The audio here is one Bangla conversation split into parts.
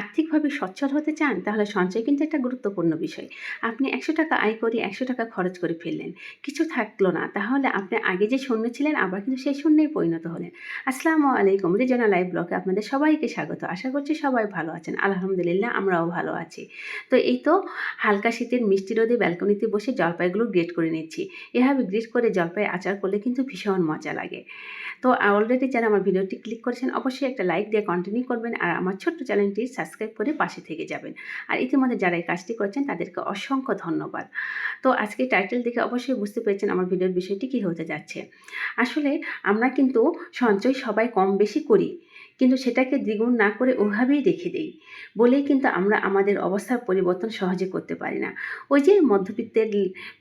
আর্থিকভাবে সচ্ছল হতে চান, তাহলে সঞ্চয় কিন্তু একটা গুরুত্বপূর্ণ বিষয়। আপনি একশো টাকা আয় করে একশো টাকা খরচ করে ফেললেন, কিছু থাকল না, তাহলে আপনি আগে যে শূন্য ছিলেন, আবার কিন্তু সেই শূন্যেই পরিণত হলেন। আসসালামু আলাইকুম রিজনা লাইভ ব্লগে আপনাদের সবাইকে স্বাগত। আশা করছি সবাই ভালো আছেন। আলহামদুলিল্লাহ, আমরাও ভালো আছি। তো এই তো হালকা শীতের মিষ্টি রোদে ব্যালকনিতে বসে জলপাইগুলো গ্রেট করে নিচ্ছি। এভাবে গ্রেট করে জলপাই আচার করলে কিন্তু ভীষণ মজা লাগে। তো অলরেডি যারা আমার ভিডিওটি ক্লিক করেছেন, অবশ্যই একটা লাইক দিয়ে কন্টিনিউ করবেন, আর আমার ছোট্ট চ্যানেলটি সাবস্ক্রাইব করে পাশে থেকে যাবেন। আর ইতিমধ্যে যারা এই কাজটি করছেন, তাদেরকে অসংখ্য ধন্যবাদ। তো আজকে টাইটেল দেখে অবশ্যই বুঝতে পেরেছেন আমার ভিডিওর বিষয়টি কী হতে যাচ্ছে। আসলে আমরা কিন্তু সঞ্চয় সবাই কম বেশি করি। কিন্তু সেটাকে দ্বিগুণ না করে ওভাবেই রেখে দেই। বলেই কিন্তু আমরা আমাদের অবস্থার পরিবর্তন সহজে করতে পারি না। ওই যে মধ্যবিত্তের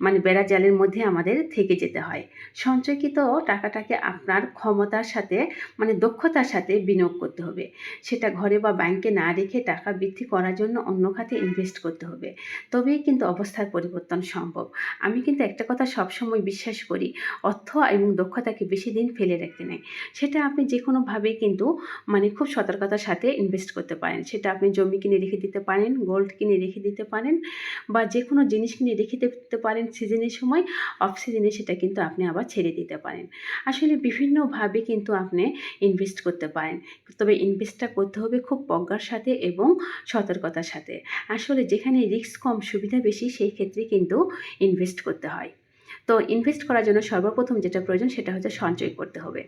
মানে বেড়া জালের মধ্যে আমাদের থেকে যেতে হয়। সঞ্চয়কৃত টাকাটাকে আপনার ক্ষমতার সাথে মানে দক্ষতার সাথে বিনিয়োগ করতে হবে। সেটা ঘরে বা ব্যাংকে না রেখে টাকা বৃদ্ধি করার জন্য অন্য খাতে ইনভেস্ট করতে হবে। তবেই কিন্তু অবস্থার পরিবর্তন সম্ভব। আমি কিন্তু একটা কথা সবসময় বিশ্বাস করি, অর্থ এবং দক্ষতাকে বেশি দিন ফেলে রাখতে নেই। সেটা আপনি যে কোনোভাবে কিন্তু মানে খুব সতর্কতার সাথে ইনভেস্ট করতে পারেন। সেটা আপনি জমি কিনে রেখে দিতে পারেন গোল্ড কিনে রেখে দিতে পারেন বা যে কোনো জিনিস কিনে রেখে দিতে পারেন সিজনের সময় অফ সিজনে সেটা কিন্তু আপনি আবার ছেড়ে দিতে পারেন। আসলে বিভিন্নভাবে কিন্তু আপনি ইনভেস্ট করতে পারেন। তবে ইনভেস্টটা করতে হবে খুব প্রজ্ঞার সাথে এবং সতর্কতার সাথে। আসলে যেখানে রিস্ক কম, সুবিধা বেশি, সেই ক্ষেত্রে কিন্তু ইনভেস্ট করতে হয়। তো ইনভেস্ট করার জন্য সর্বপ্রথম যেটা প্রয়োজন সেটা হচ্ছে সঞ্চয় করতে হবে।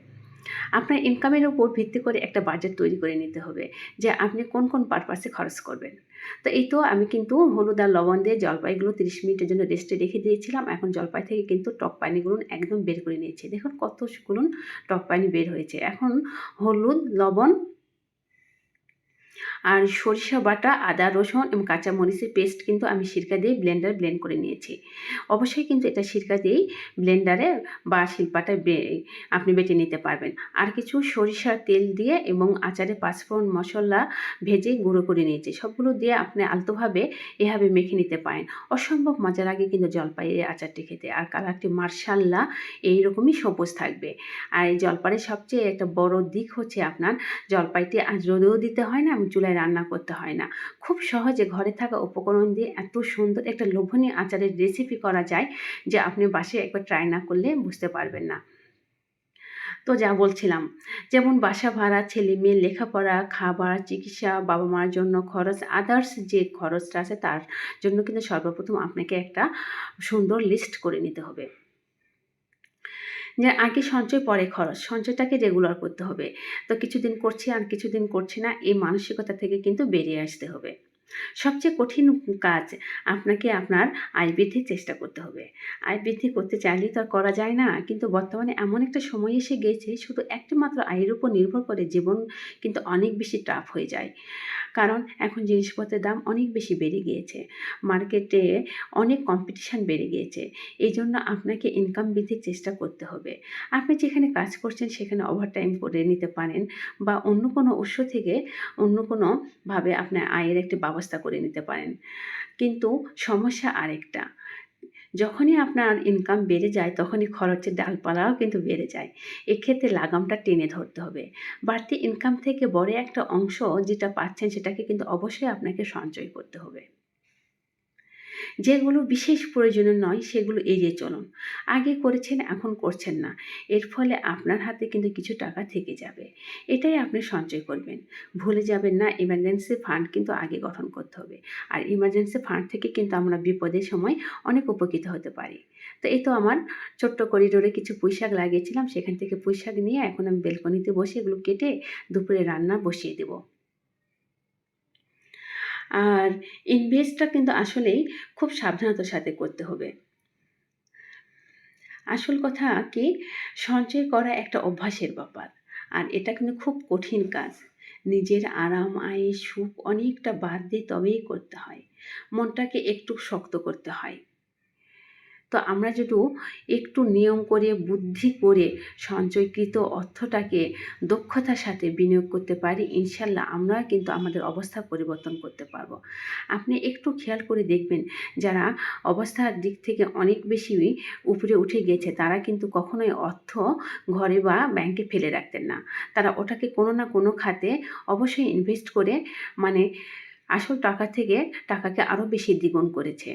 আপনার ইনকামের উপর ভিত্তি করে একটা বাজেট তৈরি করে নিতে হবে যে আপনি কোন কোন পারপাসে খরচ করবেন। তো এই তো আমি কিন্তু হলুদ আর লবণ দিয়ে জলপাইগুলো তিরিশ মিনিটের জন্য রেস্টে রেখে দিয়েছিলাম। এখন জলপাই থেকে কিন্তু টক পানিগুলো একদম বের করে নিয়েছে। দেখুন কত কতগুলো টক পানি বের হয়েছে। এখন হলুদ, লবণ আর সরিষা বাটা, আদা, রসুন এবং কাঁচা মরিচের পেস্ট কিন্তু আমি সিরকা দিয়ে ব্লেন্ডার ব্লেন্ড করে নিয়েছি। অবশ্যই কিন্তু এটা সিরকা দিয়েই ব্লেন্ডারে বা শিল্পাটা আপনি বেটে নিতে পারবেন। আর কিছু সরিষার তেল দিয়ে এবং আচারে পাঁচফোড়ন মশলা ভেজে গুঁড়ো করে নিয়েছি। সবগুলো দিয়ে আপনি আলতোভাবে এভাবে মেখে নিতে পারেন। অসম্ভব মজার আগে কিন্তু জলপাইয়ের আচারটি খেতে। আর কালারটি মার্শাল্লা এইরকমই সবুজ থাকবে। আর এই জলপাইয়ের সবচেয়ে একটা বড় দিক হচ্ছে আপনার, জলপাইটি আজ রোদেও দিতে হয় না এবং চুলায় রান্না করতে হয় না। খুব সহজে ঘরে থাকা উপকরণ দিয়ে এত সুন্দর একটা লোভনীয় আচারের রেসিপি করা যায় যে আপনি বাসায় একবার ট্রাই না করলে বুঝতে পারবেন না। তো যা বলছিলাম, যেমন বাসা ভাড়া, ছেলে মেয়ে, লেখাপড়া, খাবার, চিকিৎসা, বাবা মার জন্য খরচ আদার্স যে খরচটা আছে তার জন্য কিন্তু সর্বপ্রথম আপনাকে একটা সুন্দর লিস্ট করে নিতে হবে। যে আগে সঞ্চয়, পরে খরচ। সঞ্চয়টাকে রেগুলার করতে হবে। তো কিছুদিন করছি আর কিছুদিন করছি না, এই মানসিকতা থেকে কিন্তু বেরিয়ে আসতে হবে। সবচেয়ে কঠিন কাজ আপনাকে আপনার আয় বৃদ্ধির চেষ্টা করতে হবে। আয় বৃদ্ধি করতে চাইলেই তো আর করা যায় না। কিন্তু বর্তমানে এমন একটা সময় এসে গিয়েছে, শুধু একটি মাত্র আয়ের উপর নির্ভর করে জীবন কিন্তু অনেক বেশি টাফ হয়ে যায়। কারণ এখন জিনিসপত্রের দাম অনেক বেশি বেড়ে গিয়েছে। মার্কেটে অনেক কম্পিটিশান বেড়ে গিয়েছে। এই জন্য আপনাকে ইনকাম বৃদ্ধির চেষ্টা করতে হবে। আপনি যেখানে কাজ করছেন সেখানে ওভারটাইম করে নিতে পারেন বা অন্য কোনো উৎস থেকে অন্য কোনোভাবে আপনার আয়ের একটি ব্যবস্থা করে নিতে পারেন। কিন্তু সমস্যা আরেকটা। যখনই আপনার ইনকাম বেড়ে যায়, তখনই খরচের ডালপালাও কিন্তু বেড়ে যায়। এক্ষেত্রে লাগামটা টেনে ধরতে হবে। বাড়তি ইনকাম থেকে বড় একটা অংশ যেটা পাচ্ছেন, সেটাকে কিন্তু অবশ্যই আপনাকে সঞ্চয় করতে হবে। যেগুলো বিশেষ প্রয়োজনীয় নয়, সেগুলো এড়িয়ে চলুন। আগে করেছেন, এখন করছেন না। এর ফলে আপনার হাতে কিন্তু কিছু টাকা থেকে যাবে। এটাই আপনি সঞ্চয় করবেন। ভুলে যাবেন না ইমার্জেন্সি ফান্ড কিন্তু আগে গঠন করতে হবে। আর ইমার্জেন্সি ফান্ড থেকে কিন্তু আমরা বিপদের সময় অনেক উপকৃত হতে পারি। তো এই তো আমার ছোট্ট করিডোরে কিছু পুঁইশাক লাগিয়েছিলাম। সেখান থেকে পুঁইশাক নিয়ে এখন আমি বেলকনিতে বসে এগুলো কেটে দুপুরে রান্না বসিয়ে দেবো। আর ইনভেস্টটা কিন্তু আসলেই খুব সাবধানতার সাথে করতে হবে। আসল কথা কি? সঞ্চয় করা একটা অভ্যাসের ব্যাপার, আর এটা কিন্তু খুব কঠিন কাজ। নিজের আরাম আয়ে সুখ অনেকটা বাদ দিয়ে তবেই করতে হয়। মনটাকে একটু শক্ত করতে হয়। তো আমরা যদি একটু নিয়ম করে, বুদ্ধি করে সঞ্চয়কৃত অর্থটাকে দক্ষতার সাথে বিনিয়োগ করতে পারি, ইনশাল্লাহ আমরা কিন্তু আমাদের অবস্থা পরিবর্তন করতে পারব। আপনি একটু খেয়াল করে দেখবেন, যারা অবস্থার দিক থেকে অনেক বেশি উপরে উঠে গেছে, তারা কিন্তু কখনোই অর্থ ঘরে বা ব্যাংকে ফেলে রাখতেন না। তারা ওটাকে কোনো না কোনো খাতে অবশ্যই ইনভেস্ট করে মানে আসল টাকা থেকে টাকাকে আরও বেশি দ্বিগুণ করেছে।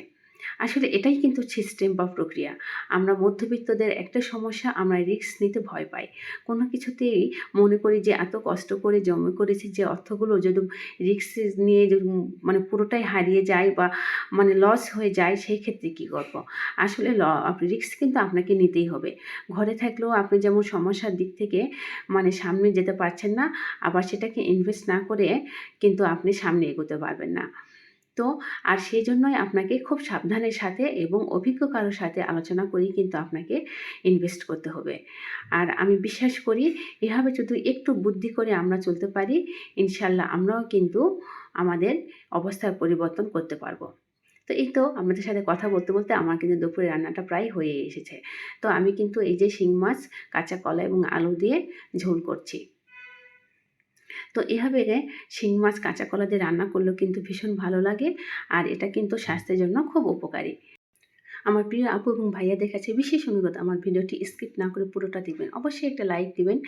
আসলে এটাই কিন্তু সিস্টেম বা প্রক্রিয়া। আমরা মধ্যবিত্তদের একটা সমস্যা আমরা রিস্ক নিতে ভয় পাই। কোনো কিছুতেই মনে করি যে এত কষ্ট করে জমা করেছি যে অর্থগুলো যদি রিস্ক নিয়ে যদি মানে পুরোটাই হারিয়ে যায় বা মানে লস হয়ে যায়, সেই ক্ষেত্রে কী করব? আসলে ল রিস্ক কিন্তু আপনাকে নিতেই হবে। ঘরে থাকলেও আপনি যেমন সমস্যার দিক থেকে মানে সামনে যেতে পারছেন না, আবার সেটাকে ইনভেস্ট না করে কিন্তু আপনি সামনে এগোতে পারবেন না। তো। আর সেই জন্যই আপনাকে খুব সাবধানের সাথে এবং অভিজ্ঞ কারোর সাথে আলোচনা করেই কিন্তু আপনাকে ইনভেস্ট করতে হবে। আর আমি বিশ্বাস করি, এভাবে যদি একটু বুদ্ধি করে আমরা চলতে পারি, ইনশাল্লাহ আমরাও কিন্তু আমাদের অবস্থার পরিবর্তন করতে পারব। তো এই তো আমাদের সাথে কথা বলতে বলতে আমার কিন্তু দুপুরে রান্নাটা প্রায় হয়ে এসেছে। তো আমি কিন্তু এই যে শিং মাছ, কাঁচা কলা এবং আলু দিয়ে ঝোল করছি। তো এভাবে শিং মাছ কাঁচা কলা দিয়ে রান্না করলেও কিন্তু ভীষণ ভালো লাগে আর এটা কিন্তু স্বাস্থ্যের জন্য খুব উপকারী। আমার প্রিয় আপু এবং ভাইয়াদের কাছে বিশেষ অনুরোধ, আমার ভিডিওটি স্কিপ না করে পুরোটা দেখবেন। অবশ্যই একটা লাইক দিবেন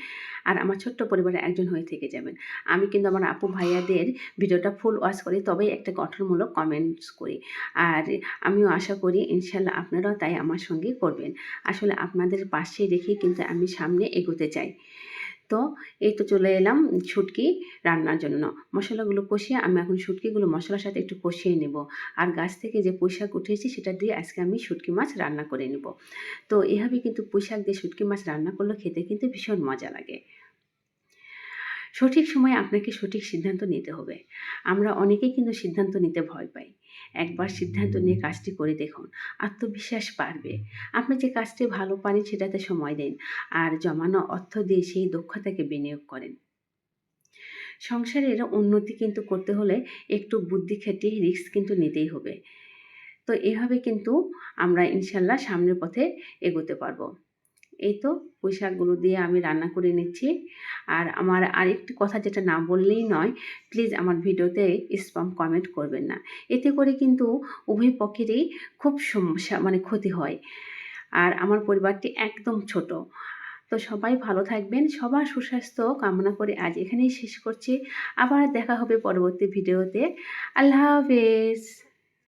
আর আমার ছোট্ট পরিবারে একজন হয়ে থেকে যাবেন। আমি কিন্তু আমার আপু ভাইয়াদের ভিডিওটা ফুল ওয়াচ করি, তবেই একটা গঠনমূলক কমেন্টস করি। আর আমিও আশা করি ইনশাল্লাহ আপনারাও তাই আমার সঙ্গে করবেন। আসলে আপনাদের পাশে রেখে কিন্তু আমি সামনে এগোতে চাই। তো এই তো চলে এলাম শুটকি রান্নার জন্য। মশলাগুলো কষিয়ে আমি এখন শুটকিগুলো মশলার সাথে একটু কষিয়ে নেব। আর গাছ থেকে যে পুঁইশাক উঠেছি সেটা দিয়ে আজকে আমি শুটকি মাছ রান্না করে নেব। তো এভাবে কিন্তু পুঁইশাক দিয়ে শুটকি মাছ রান্না করলে খেতে কিন্তু ভীষণ মজা লাগে। সঠিক সময়ে আপনাকে সঠিক সিদ্ধান্ত নিতে হবে। আমরা অনেকেই কিন্তু সিদ্ধান্ত নিতে ভয় পাই। একবার সিদ্ধান্ত নিয়ে কাজটি করে দেখুন। আত্মবিশ্বাস বাড়বে। আপনি যে কাজটি ভালো পারেন সেটাতে সময় দিন আর জমানো অর্থ দিয়ে সেই দক্ষতাকে বিনিয়োগ করেন। সংসারের উন্নতি কিন্তু করতে হলে একটু বুদ্ধি খেটিয়ে রিস্ক কিন্তু নিতেই হবে। তো এভাবে কিন্তু আমরা ইনশাল্লাহ সামনের পথে এগোতে পারব। এই তো পুঁই শাকগুলো দিয়ে আমি রান্না করে নিচ্ছি। আর আমার আরেকটি কথা যেটা না বললেই নয় প্লিজ আমার ভিডিওতে স্পাম কমেন্ট করবেন না। এতে করে কিন্তু উভয় পক্ষেরই খুব সমস্যা মানে ক্ষতি হয়। আর আমার পরিবারটি একদম ছোট। তো সবাই ভালো থাকবেন, সবার সুস্বাস্থ্য কামনা করে আজ এখানেই শেষ করছি। আবার দেখা হবে পরবর্তী ভিডিওতে। আল্লাহ হাফেজ।